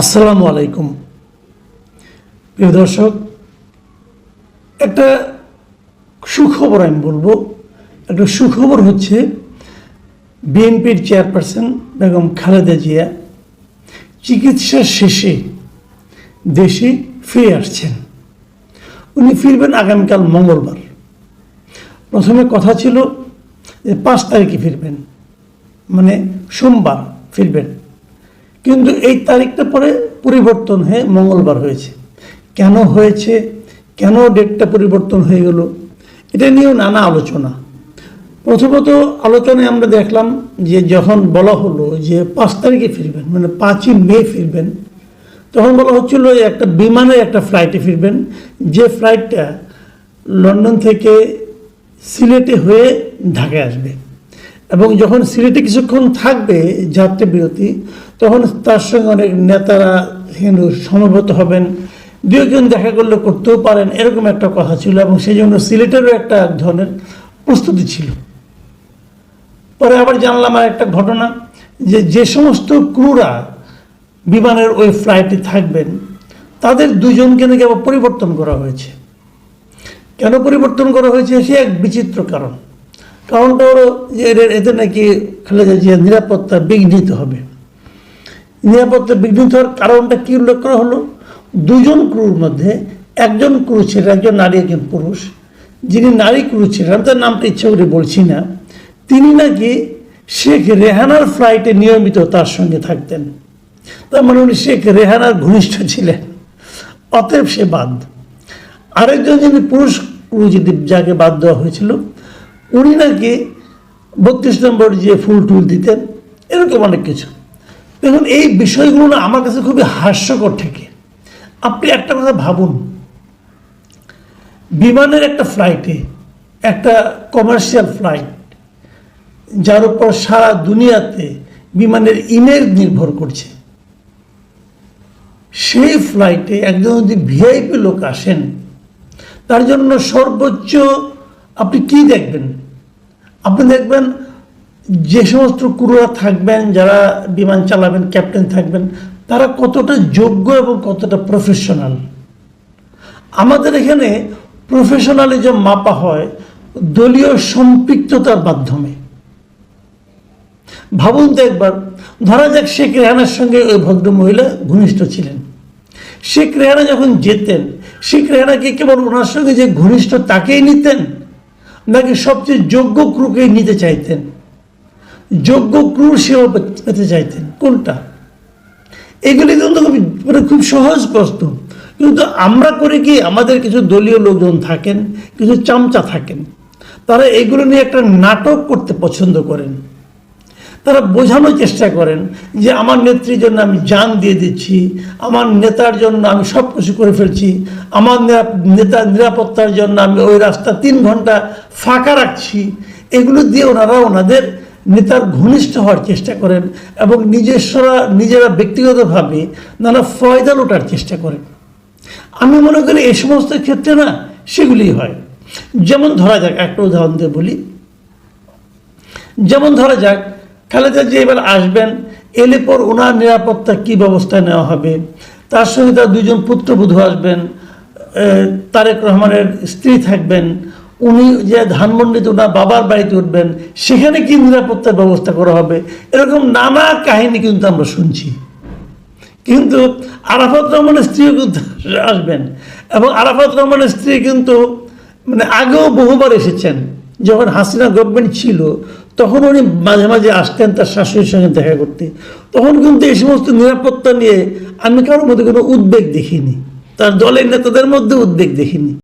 আসসালামু আলাইকুম। প্রিয় দর্শক, একটা সুখবর আমি বলব। একটা সুখবর হচ্ছে, বিএনপির চেয়ারপারসন বেগম খালেদা জিয়া চিকিৎসা শেষে দেশে ফিরে আসছেন। উনি ফিরবেন আগামীকাল মঙ্গলবার। প্রথমে কথা ছিল যে পাঁচ তারিখে ফিরবেন মানে সোমবার ফিরবেন। কিন্তু এই তারিখটা পরে পরিবর্তন হয়ে মঙ্গলবার হয়েছে। কেন হয়েছে? কেন ডেটটা পরিবর্তন হয়ে গেল? এটা নিয়েও নানা আলোচনা। প্রথমত আলোচনায় আমরা দেখলাম যে যখন বলা হলো যে পাঁচ তারিখে ফিরবেন মানে পাঁচই মে ফিরবেন, তখন বলা হচ্ছিল একটা বিমানের একটা ফ্লাইটে ফিরবেন। যে ফ্লাইটটা লন্ডন থেকে সিলেটে হয়ে ঢাকায় আসবে। এবং যখন সিলেটে কিছুক্ষণ থাকবে যাত্রা বিরতি তখন তার সঙ্গে অনেক নেতারা সেখানে সমবেত হবেন। দু একজন দেখা করলে করতেও পারেন, এরকম একটা কথা ছিল এবং সেই জন্য সিলেটেরও একটা এক ধরনের প্রস্তুতি ছিল। পরে আবার জানলাম আর একটা ঘটনা যে যে সমস্ত ক্রুরা বিমানের ওই ফ্লাইটে থাকবেন, তাদের দুজনকে নাকি আবার পরিবর্তন করা হয়েছে। কেন পরিবর্তন করা হয়েছে? সে এক বিচিত্র কারণ। কারণটা হলো যে এদের নাকি খালেদা জিয়ার নিরাপত্তা বিঘ্নিত হবে। নিরাপত্তা বিঘ্নিত হওয়ার কারণটা কী উল্লেখ করা হলো? দুজন ক্রুর মধ্যে একজন ক্রু ছিলেন, একজন নারী, একজন পুরুষ। যিনি নারী ক্রু ছিলেন, তার নামটা ইচ্ছা করে বলছি না। তিনি নাকি শেখ রেহানার ফ্লাইটে নিয়মিত তার সঙ্গে থাকতেন। তার মানে উনি শেখ রেহানার ঘনিষ্ঠ ছিলেন। অতএব সে বাদ। আরেকজন যিনি পুরুষ ক্রু যদি যাকে বাদ দেওয়া হয়েছিল, উনি নাকি বত্রিশ নম্বর যে ফুল টুল দিতেন, এরকম অনেক কিছু। দেখুন, এই বিষয়গুলো না আমার কাছে খুবই হাস্যকর থেকে। আপনি একটা কথা ভাবুন। বিমানের একটা ফ্লাইটে একটা কমার্শিয়াল ফ্লাইট যার উপর সারা দুনিয়াতে বিমানের ইমেজ নির্ভর করছে। সেই ফ্লাইটে একজন যদি ভিআইপি লোক আসেন, তার জন্য সর্বোচ্চ আপনি কি দেখবেন? আপনি দেখবেন যে সমস্ত ক্রুরা থাকবেন, যারা বিমান চালাবেন, ক্যাপ্টেন থাকবেন, তারা কতটা যোগ্য এবং কতটা প্রফেশনাল আমাদের এখানে প্রফেশনালিজম মাপা হয় দলীয় সম্পৃক্ততার মাধ্যমে। ভাবুন তো একবার, ধরা যাক শেখ রেহানার সঙ্গে ওই ভদ্র মহিলা ঘনিষ্ঠ ছিলেন। শেখ রেহানা যখন যেতেন, শেখ রেহানাকে কেবল ওনার সঙ্গে যে ঘনিষ্ঠ তাকেই নিতেন, নাকি সবচেয়ে যোগ্য ক্রুকেই নিতে চাইতেন? যোগ্য ক্রুর সেও পেতে চাইতেন। কোনটা? এগুলি কিন্তু মানে খুব সহজ প্রশ্ন। কিন্তু আমরা করে কি আমাদের কিছু দলীয় লোকজন থাকেন, কিছু চামচা থাকেন, তারা এগুলো নিয়ে একটা নাটক করতে পছন্দ করেন। তারা বোঝানোর চেষ্টা করেন যে আমার নেত্রীর জন্য আমি জান দিয়ে দিচ্ছি, আমার নেতার জন্য আমি সব কিছু করে ফেলছি, আমার নেতার নিরাপত্তার জন্য আমি ওই রাস্তা তিন ঘণ্টা ফাঁকা রাখছি। এগুলো দিয়ে ওনারা ওনাদের নেতার ঘনিষ্ঠ হওয়ার চেষ্টা করেন এবং নিজস্বরা নিজেরা ব্যক্তিগতভাবে নানা ফয়দা লোটার চেষ্টা করেন। আমি মনে করি এই সমস্ত ক্ষেত্রে না সেগুলি হয়। যেমন ধরা যাক, একটা উদাহরণ দিয়ে বলি। যেমন ধরা যাক, খালেদা যে এবার আসবেন, এলে পর ওনার নিরাপত্তা কি ব্যবস্থা নেওয়া হবে? তার সঙ্গে তার দুজন পুত্রবধূ আসবেন তারেক রহমানের স্ত্রী থাকবেন উনি যে ধানমন্ডিতে ওনার বাবার বাড়িতে উঠবেন, সেখানে কি নিরাপত্তার ব্যবস্থা করা হবে? এরকম নানা কাহিনী কিন্তু আমরা শুনছি। কিন্তু আরাফাত রহমানের স্ত্রীও কিন্তু আসবেন এবং আরাফাত রহমানের স্ত্রী কিন্তু মানে আগেও বহুবার এসেছেন। যখন হাসিনা গভর্নমেন্ট ছিল, তখন উনি মাঝে মাঝে আসতেন তার শাশুড়ির সঙ্গে দেখা করতে। তখন কিন্তু এই সমস্ত নিরাপত্তা নিয়ে আমি কারোর মধ্যে কোনো উদ্বেগ দেখিনি। তার দলের নেতাদের মধ্যে উদ্বেগ দেখিনি।